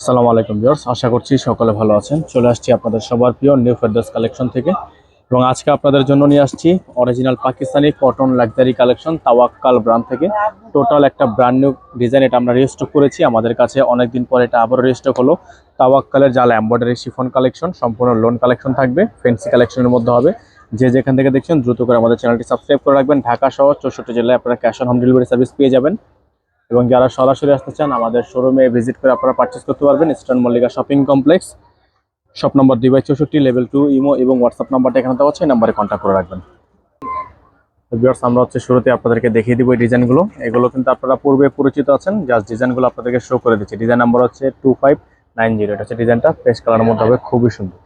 আসসালামু আলাইকুম ভিউয়ার্স, আশা করছি সকলে ভালো আছেন। চলে আসছি আপনাদের সবার প্রিয় নিউ ফেদার্স কালেকশন থেকে। এবং আজকে আপনাদের জন্য নিয়ে আসছি original Pakistani cotton luxury collection Tawakkal brand থেকে। টোটাল একটা ব্র্যান্ড নিউ ডিজাইন এটা আমরা রেজিস্টক করেছি। আমাদের কাছে অনেকদিন পরে এটা আবারও রেজিস্টক হলো। তাওয়াক্কালের জাল এম্বয়ডারি শিফন কালেকশন সম্পূর্ণ লোন কালেকশন থাকবে ফেন্সি কালেকশনের মধ্যে হবে। যে যেখান থেকে দেখছেন, দ্রুত করে আমাদের চ্যানেলটি সাবস্ক্রাইব করে রাখবেন। ঢাকা সহ চৌষট্টি জেলায় আপনারা cash on home delivery service পেয়ে যাবেন। এবং যারা সরাসরি আসতে চান, আমাদের শোরুমে ভিজিট করে আপনারা পারচেস করতে পারবেন Eastern Mallika shopping complex shop number দুই বাই চৌষট্টি লেভেল টু ইমো এবং হোয়াটসঅ্যাপ নাম্বারটা এখানে দেওয়া আছে নাম্বারে কন্ট্যাক্ট করে রাখবেন। ভিউয়ার্স আমরা হচ্ছে শুরুতে আপনাদেরকে দেখিয়ে দিব এই ডিজাইনগুলো এগুলো কিন্তু আপনারা পূর্বে পরিচিত আছেন জাস্ট ডিজাইনগুলো আপনাদেরকে শো করে দিচ্ছি। ডিজাইন নাম্বার হচ্ছে টু ফাইভ নাইন জিরো এটা হচ্ছে ডিজাইনটা পেস্ট কালারের মধ্যে হবে, খুবই সুন্দর।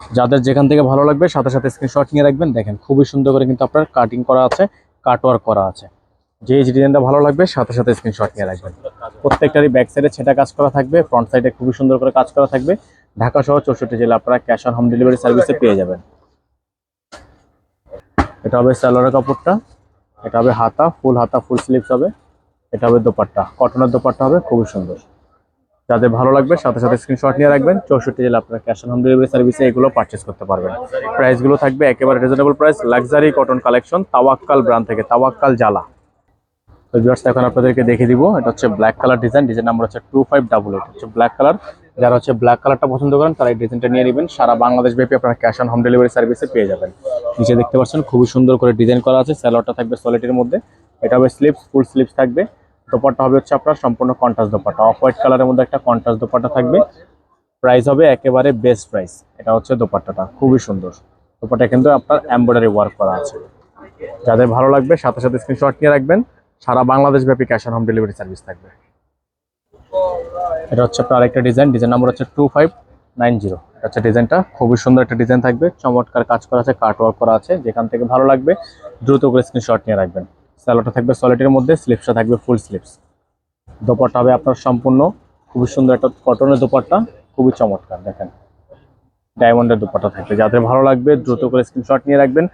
যাদের যেখান থেকে ভালো লাগবে, সাথে সাথে স্ক্রিনশট নিয়ে রাখবেন। দেখেন, খুবই সুন্দর করে কিন্তু আপনার কাটিং করা আছে। কাটওয়ার্ক করা আছে। যে ডিজাইনটা ভালো লাগবে, সাথে সাথে স্ক্রিনশট নিয়ে রাখবেন। প্রত্যেকটারই ব্যাক সাইডে ছেটা কাজ করা থাকবে ফ্রন্ট সাইডে খুবই সুন্দর করে কাজ করা থাকবে। ঢাকা সহ চৌষট্টি জেলা আপনারা ক্যাশ অন হোম ডেলিভারি সার্ভিসে পেয়ে যাবেন। এটা হবে স্যালোয়ারের কাপড়টা, এটা হবে হাতা ফুল হাতা ফুল স্লিভস হবে। এটা হবে দোপাট্টা কটনের দোপাট্টা হবে, খুবই সুন্দর। যাদের ভালো লাগবে, সাথে সাথে স্ক্রিনশট নিয়ে রাখবেন। চৌষট্টি জেলা আপনারা ক্যাশ অন হোম ডেলিভারি সার্ভিসে এগুলো পারচেস করতে পারবেন। প্রাইসগুলো থাকবে একেবারে reasonable price luxury cotton collection Tawakkal brand থেকে তাওয়াক্কাল জ্বালা তো ভিউয়ার্স এখন আপনাদেরকে দেখে দিব, এটা হচ্ছে black colour design design number হচ্ছে টু ফাইভ ডাবল এইট হচ্ছে ব্ল্যাক কালার যারা হচ্ছে ব্ল্যাক কালারটা পছন্দ করেন, তারা এই ডিজাইনটা নিয়ে নেবেন। সারা বাংলাদেশ ব্যাপী আপনারা ক্যাশ অন হোম ডেলিভারি সার্ভিসে পেয়ে যাবেন। নিচে দেখতে পাচ্ছেন, খুবই সুন্দর করে ডিজাইন করা আছে স্যালোয়ারটা থাকবে সলিটির মধ্যে। এটা হবে স্লিপস ফুল স্লিপস থাকবে। দোপাট্টা হবে হচ্ছে আপনার সম্পূর্ণ কন্ট্রাস্ট দোপাট্টা। অফ হোয়াইট কালারের মধ্যে একটা কন্ট্রাস্ট দোপাট্টা থাকবে। প্রাইস হবে একেবারে বেস্ট প্রাইস এটা হচ্ছে দোপাট্টাটা। খুবই সুন্দর। দোপাট্টা কিন্তু আপনার এমব্রয়ডারি ওয়ার্ক করা আছে। যাদের ভালো লাগবে, সাথে সাথে স্ক্রিনশট নিয়ে রাখবেন। সারা বাংলাদেশ ব্যাপী cash on home delivery service থাকবে। এটা হচ্ছে আপনার আরেকটা ডিজাইন ডিজাইন নাম্বার হচ্ছে টু ফাইভ নাইন জিরো এটা হচ্ছে ডিজাইনটা খুবই সুন্দর একটা ডিজাইন থাকবে। চমৎকার কাজ করা আছে কাট ওয়ার্ক করা আছে। যেখান থেকে ভালো লাগবে, দ্রুত করে স্ক্রিনশট নিয়ে রাখবেন। স্যালোটা থাকবে সলিটের মধ্যে, স্লিপসটা থাকবে ফুল স্লিপস। দোপাট্টা হবে আপনার সম্পূর্ণ, খুবই সুন্দর একটা কটনের দোপাট্টা, খুবই চমৎকার, দেখেন। ডায়মন্ডের দোপাট্টা থাকবে, যাদের ভালো লাগবে দ্রুত করে স্ক্রিনশট নিয়ে রাখবেন।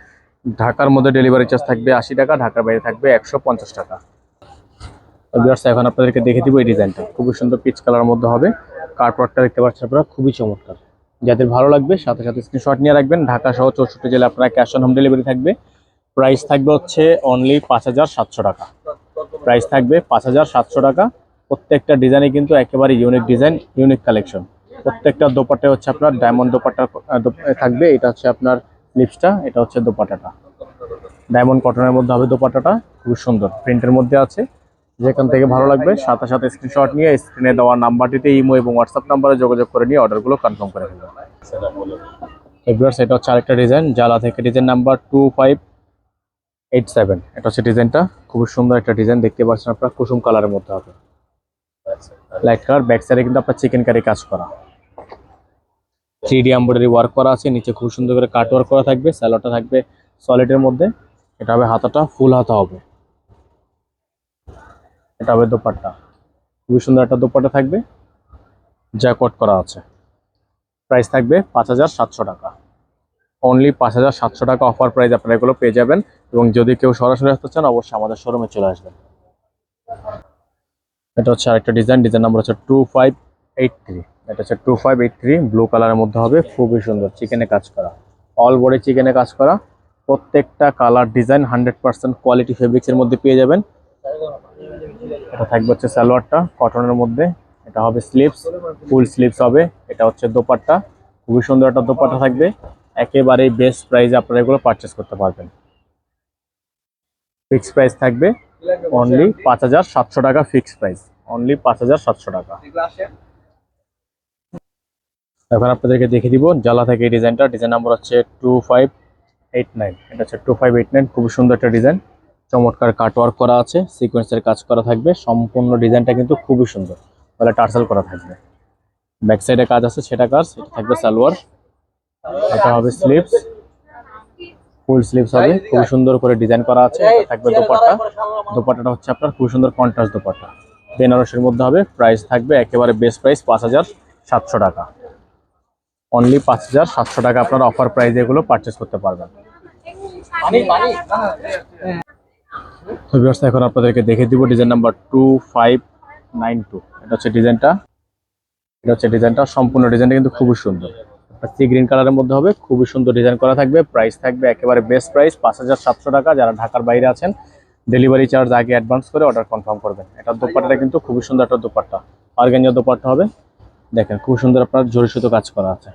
ঢাকার মধ্যে ডেলিভারি চার্জ থাকবে আশি টাকা, ঢাকার বাইরে থাকবে একশো পঞ্চাশ টাকা। ভিউয়ার্স এখন আপনাদেরকে দেখে দিব এই ডিজাইনটা। খুবই সুন্দর পিচ কালার মধ্যে হবে কার্টওয়ার্কটা দেখতে পাচ্ছেন আপনারা, খুবই চমৎকার। যাদের ভালো লাগবে, সাথে সাথে স্ক্রিনশট নিয়ে রাখবেন। ঢাকা সহ চৌষট্টি জেলা আপনারা ক্যাশ অন হোম ডেলিভারি থাকবে। প্রাইস থাকবে হচ্ছে অনলি পাঁচ হাজার সাতশো টাকা। প্রাইস থাকবে পাঁচ হাজার সাতশো টাকা। প্রত্যেকটা ডিজাইনে কিন্তু একেবারে ইউনিক ডিজাইন ইউনিক কালেকশন প্রত্যেকটা দোপাট্টা হচ্ছে আপনার ডায়মন্ড দোপাট্টা আহ, দোপ- থাকবে। এটা হচ্ছে আপনার লিপসটা এটা হচ্ছে দোপাট্টাটা। ডায়মন্ড কটনের মধ্যে হবে দোপাট্টাটা। খুব সুন্দর। প্রিন্টের মধ্যে আছে। যেখান থেকে ভালো লাগবে সাথে সাথে স্ক্রিনশট নিয়ে স্ক্রিনে দেওয়া নাম্বারটিতে ইমো এবং হোয়াটসঅ্যাপ নাম্বারে যোগাযোগ করে নিয়ে অর্ডারগুলো কনফার্ম করে ফেলবেন। এবার এটা হচ্ছে আরেকটা ডিজাইন জ্বালা থেকে design number two five eight seven এটা হচ্ছে ডিজাইনটা। খুব সুন্দর একটা ডিজাইন দেখতে পাচ্ছেন আপনার। কুসুম কালারের মধ্যে হবে। লাইট কালার ব্যাক সাইডে কিন্তু আপনার চিকেন কারি কাজ করা। থ্রি ডি এম্ব্রয়ডারি ওয়ার্ক করা আছে। নিচে খুব সুন্দর করে কাট ওয়ার্ক করা থাকবে। স্যালোটা থাকবে সলিডের মধ্যে। এটা হবে হাতাটা ফুল হাতা হবে। এটা হবে দোপাট্টা। খুবই সুন্দর একটা দোপাট্টা থাকবে। যা কোট করা আছে। প্রাইস থাকবে পাঁচ হাজার সাতশো টাকা। অনলি পাঁচ হাজার সাতশো টাকা অফার প্রাইস আপনারা এগুলো পেয়ে যাবেন। এবং যদি কেউ সরাসরি আসতে চান, অবশ্যই আমাদের শোরুমে চলে আসবেন। এটা হচ্ছে আরেকটা ডিজাইন ডিজাইন নাম্বার হচ্ছে টু ফাইভ এইট থ্রি এটা হচ্ছে two five eight three blue কালারের মধ্যে হবে, খুবই সুন্দর চিকেনে কাজ করা। অল বডি চিকেনে কাজ করা। প্রত্যেকটা colour design hundred percent quality ফেব্রিক্সের মধ্যে পেয়ে যাবেন। এটা থাকবে হচ্ছে সালোয়ারটা কটনের মধ্যে। এটা হবে স্লিপস ফুল স্লিপস হবে। এটা হচ্ছে দোপাট্টা। খুবই সুন্দর একটা দোপাট্টা থাকবে। একেবারেই বেস্ট প্রাইসে আপনারা এগুলো পারচেস করতে পারবেন। ফিক্স প্রাইস থাকবে অনলি পাঁচ হাজার সাতশো টাকা ফিক্স প্রাইস অনলি পাঁচ হাজার সাতশো টাকা। এখন আপনাদেরকে দেখিয়ে দিব জ্বালা থেকে এই ডিজাইনটা ডিজাইন নাম্বার হচ্ছে টু ফাইভ এইট নাইন এটা হচ্ছে টু ফাইভ এইট নাইন খুবই সুন্দর একটা ডিজাইন চমৎকার কাটওয়ার্ক করা আছে সিকোয়েন্সের কাজ করা থাকবে। সম্পূর্ণ ডিজাইনটা কিন্তু খুবই সুন্দর। তাহলে টার্সেল করা থাকবে। ব্যাক সাইডে কাজ আছে সেটা কাজ এটা থাকবে সালোয়ার। এটা হবে স্লিপস ফুল স্লিপস হবে খুব সুন্দর করে ডিজাইন করা আছে এটা থাকবে দোপাট্টা। দোপাট্টাটা হচ্ছে আপনার খুব সুন্দর কন্ট্রাস্ট দোপাট্টা। বেনারসের মধ্যে হবে প্রাইস থাকবে একেবারে বেস্ট প্রাইস পাঁচ হাজার সাতশো টাকা। অনলি পাঁচ হাজার সাতশো টাকা আপনারা অফার প্রাইস এগুলো পারচেস করতে পারবেন। তো ভিউয়ার্স এখন আপনাদেরকে দেখে দিব design number two five nine two এটা হচ্ছে ডিজাইনটা এটা হচ্ছে ডিজাইনটা সম্পূর্ণ ডিজাইনটা কিন্তু খুবই সুন্দর। সি গ্রিন কালারের মধ্যে হবে। খুবই সুন্দর ডিজাইন করা থাকবে। প্রাইস থাকবে একেবারে বেস্ট প্রাইস পাঁচ হাজার সাতশো টাকা। যারা ঢাকার বাইরে আছেন ডেলিভারি চার্জ আগে অ্যাডভান্স করে অর্ডার কনফার্ম করবেন। এটার দোপাট্টাটা কিন্তু খুবই সুন্দর একটা দোপাট্টা। অর্গানিয়া দোপাট্টা হবে। দেখেন, খুব সুন্দর আপনার জড়ি সুতো কাজ করা আছে।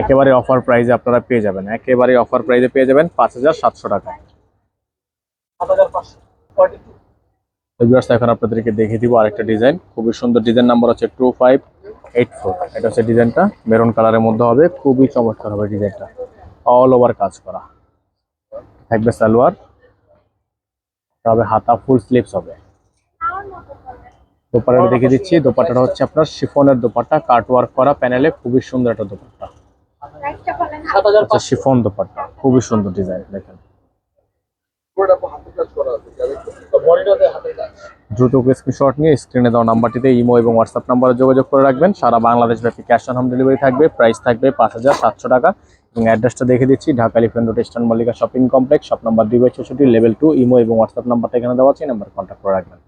একেবারে অফার প্রাইসে আপনারা পেয়ে যাবেন। একেবারে অফার প্রাইসে পেয়ে যাবেন পাঁচ হাজার সাতশো টাকা। এখন আপনাদেরকে দেখিয়ে দিব আরেকটা ডিজাইন খুবই সুন্দর ডিজাইন নাম্বার হচ্ছে টু ফাইভ এইট ফোর এটা হচ্ছে ডিজাইনটা। মেরুন কালারের মধ্যে হবে। খুবই চমৎকার হবে ডিজাইনটা। অল ওভার কাজ করা। থাকবে সালোয়ার। তবে হাতা ফুল স্লিপস হবে। দোপাট্টাটা দেখিয়ে দিচ্ছি। দোপাট্টাটা হচ্ছে আপনার শিফনের দোপাট্টা কাট ওয়ার্ক করা প্যানেলে খুবই সুন্দর একটা দোপাট্টা। আচ্ছা শিফন দোপাট্টা। খুবই সুন্দর ডিজাইন দেখেন। দ্রুত স্ক্রিনশট নিয়ে স্ক্রিনে দেওয়া নাম্বারটিতে ইমো এবং হোয়াটসঅ্যাপ নাম্বারে যোগাযোগ করে রাখবেন। সারা বাংলাদেশ ব্যাপী ক্যাশ অন হোম ডেলিভারি থাকবে প্রাইস থাকবে পাঁচ হাজার সাতশো টাকা। এবং অ্যাড্রেসটা দেখে দিচ্ছি, Dhaka Elephant road Eastern Mallika shopping complex shop number দুই বাই লেভেল টু ইমো এবং হোয়াটসঅ্যাপ নাম্বারটা এখানে দেওয়া আছে নাম্বার কন্ট্যাক্ট করে রাখবেন।